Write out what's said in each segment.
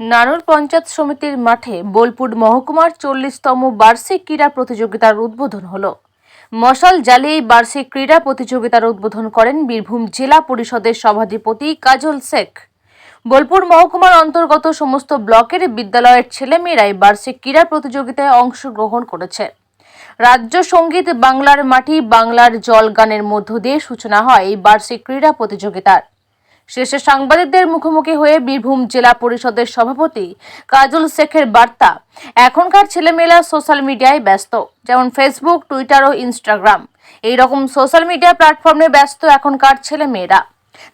নানুর পঞ্চায়েত সমিতির মাঠে বোলপুর মহকুমার চল্লিশতম বার্ষিক ক্রীড়া প্রতিযোগিতার উদ্বোধন হল। মশাল এই বার্ষিক ক্রীড়া প্রতিযোগিতার উদ্বোধন করেন বীরভূম জেলা পরিষদের সভাধিপতি কাজল শেখ। বোলপুর মহকুমার অন্তর্গত সমস্ত ব্লকের বিদ্যালয়ের ছেলেমেয়েরাই বার্ষিক ক্রীড়া প্রতিযোগিতায় অংশগ্রহণ করেছে। রাজ্য সংগীত বাংলার মাটি বাংলার জল গানের মধ্য দিয়ে সূচনা হয় এই বার্ষিক ক্রীড়া প্রতিযোগিতার। শেষে সাংবাদিকদের মুখোমুখি হয়ে বীরভূম জেলা পরিষদের সভাপতি কাজল শেখের বার্তা, এখনকার ছেলেমেয়েরা সোশ্যাল মিডিয়ায় ব্যস্ত, যেমন ফেসবুক, টুইটার ও ইনস্টাগ্রাম। এই রকম সোশ্যাল মিডিয়া প্ল্যাটফর্মে ব্যস্ত এখনকার ছেলেমেয়েরা।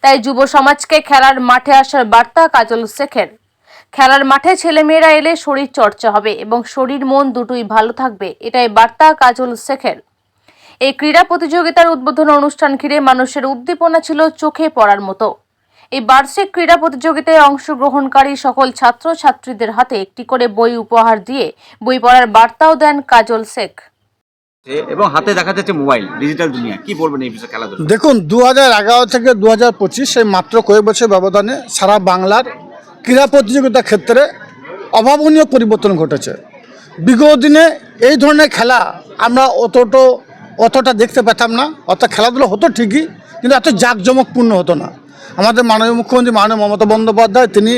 তাই যুব সমাজকে খেলার মাঠে আসার বার্তা কাজল শেখের। খেলার মাঠে ছেলেমেয়েরা এলে শরীর চর্চা হবে এবং শরীর মন দুটোই ভালো থাকবে, এটাই বার্তা কাজল শেখের। এই ক্রীড়া প্রতিযোগিতার উদ্বোধন অনুষ্ঠান ঘিরে মানুষের উদ্দীপনা ছিল চোখে পড়ার মতো। এই বার্ষিক ক্রীড়া প্রতিযোগিতায় অংশগ্রহণকারী সকল ছাত্র ছাত্রীদের হাতে একটি করে বই উপহার দিয়ে বই পড়ার বার্তাও দেন কাজল শেখ। এবং হাতে দেখা যাচ্ছে মোবাইল ডিজিটাল দুনিয়া। কি বলবেন এই বিষয়ে খেলাধুলা? দেখুন দু হাজার এগারো থেকে দু হাজার পঁচিশ এই মাত্র কয়েক বছর ব্যবধানে সারা বাংলার ক্রীড়া প্রতিযোগিতার ক্ষেত্রে অভাবনীয় পরিবর্তন ঘটেছে। বিগত দিনে এই ধরনের খেলা আমরা অতটা অতটা দেখতে পেতাম না। অর্থাৎ খেলাধুলো হতো ঠিকই কিন্তু এত জাঁকজমকপূর্ণ হতো না। আমাদের মাননীয় মুখ্যমন্ত্রী মাননীয় মমতা বন্দ্যোপাধ্যায়, তিনি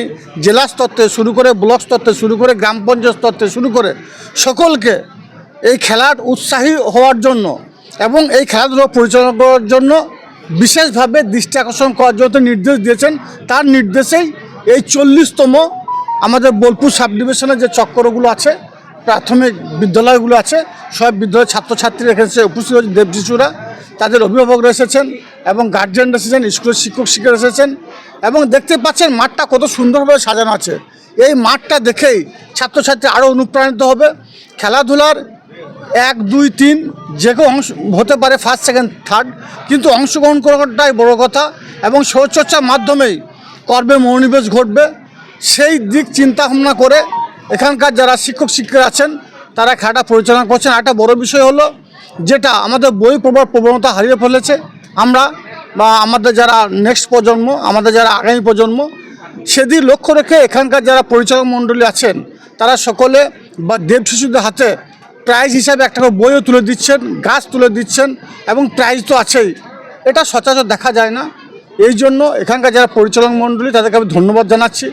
জেলা স্তর থেকে শুরু করে, ব্লক স্তর থেকে শুরু করে, গ্রাম পঞ্চায়েত স্তর থেকে শুরু করে, সকলকে এই খেলার উৎসাহী হওয়ার জন্য এবং এই খেলাধুলো পরিচালনা করার জন্য বিশেষভাবে দৃষ্টি আকর্ষণ করার জন্য নির্দেশ দিয়েছেন। তার নির্দেশেই এই চল্লিশতম আমাদের বোলপুর সাব ডিভিশনে যে চক্করগুলো আছে, প্রাথমিক বিদ্যালয়গুলো আছে, সব বিদ্যালয়ের ছাত্রছাত্রীরা এখানে উপস্থিত হয়েছে দেব শিশুরা তাদের অভিভাবকরা এসেছেন এবং গার্জিয়ানরা এসেছেন, স্কুলের শিক্ষক শিক্ষিকা এসেছেন এবং দেখতে পাচ্ছেন মাঠটা কত সুন্দরভাবে সাজানো আছে। এই মাঠটা দেখেই ছাত্রছাত্রী আরও অনুপ্রাণিত হবে। খেলাধুলার এক, দুই, তিন যে কেউ অংশ হতে পারে ফার্স্ট সেকেন্ড থার্ড কিন্তু অংশগ্রহণ করাটাই বড় কথা এবং শরীরচর্চার মাধ্যমেই কর্মে মনোনিবেশ ঘটবে। সেই দিক চিন্তা ভাবনা করে এখানকার যারা শিক্ষক, শিক্ষিকা আছেন, তারা খেলাটা পরিচালনা করছেন। একটা বড় বিষয় হলো যেটা আমাদের বই পড়বার প্রবণতা হারিয়ে ফেলেছে। আমরা বা আমাদের যারা নেক্সট প্রজন্ম, আমাদের যারা আগামী প্রজন্ম সেদিক লক্ষ্য রেখে এখানকার যারা পরিচালক মণ্ডলী আছেন, তারা সকলে বা দেব শিশুদের হাতে প্রাইজ হিসাবে একটা করে বইও তুলে দিচ্ছেন, গাছ তুলে দিচ্ছেন এবং প্রাইজ তো আছেই। এটা সচরাচর দেখা যায় না। এই জন্য এখানকার যারা পরিচালক মণ্ডলী, তাদেরকে আমি ধন্যবাদ জানাচ্ছি।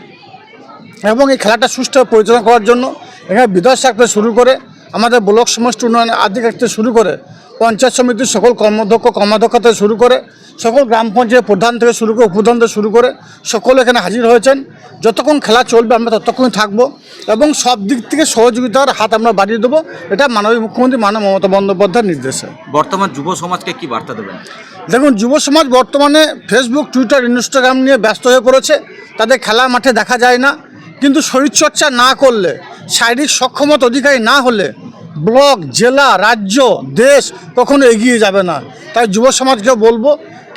এবং এই খেলাটা সুষ্ঠুভাবে পরিচালনা করার জন্য এখানে বিধায়ক সাহেব থেকে শুরু করে আমাদের ব্লক সমষ্টি উন্নয়ন আধিকারিক থেকে শুরু করে পঞ্চায়েত সমিতির সকল কর্মধ্যক্ষ কর্মাধ্যক্ষ থেকে শুরু করে সকল গ্রাম পঞ্চায়েত প্রধান থেকে শুরু করে উপপ্রধান থেকে শুরু করে সকলে এখানে হাজির হয়েছেন। যতক্ষণ খেলা চলবে আমরা ততক্ষণ থাকব এবং সব দিক থেকে সহযোগিতার হাত আমরা বাড়িয়ে দেবো। এটা মাননীয় মুখ্যমন্ত্রী মানব মমতা বন্দ্যোপাধ্যায়ের নির্দেশে। বর্তমান যুব সমাজকে কি বার্তা দেবেন? দেখুন যুব সমাজ বর্তমানে ফেসবুক টুইটার ইনস্টাগ্রাম নিয়ে ব্যস্ত হয়ে পড়েছে। তাদের খেলা মাঠে দেখা যায় না। কিন্তু শরীরচর্চা না করলে শারীরিক সক্ষমতা অধিকারী না হলে ব্লক, জেলা, রাজ্য, দেশ কখনো এগিয়ে যাবে না। তাই যুব সমাজকে বলব,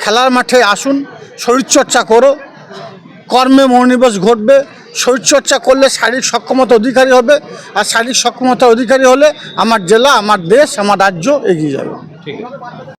খেলার মাঠে আসুন, শরীরচর্চা করো, কর্মে মনোনিবেশ ঘটবে, শরীরচর্চা করলে শারীরিক সক্ষমতা অধিকারী হবে, আর শারীরিক সক্ষমতা অধিকারী হলে আমার জেলা, আমার দেশ, আমার রাজ্য এগিয়ে যাবে। ঠিক আছে।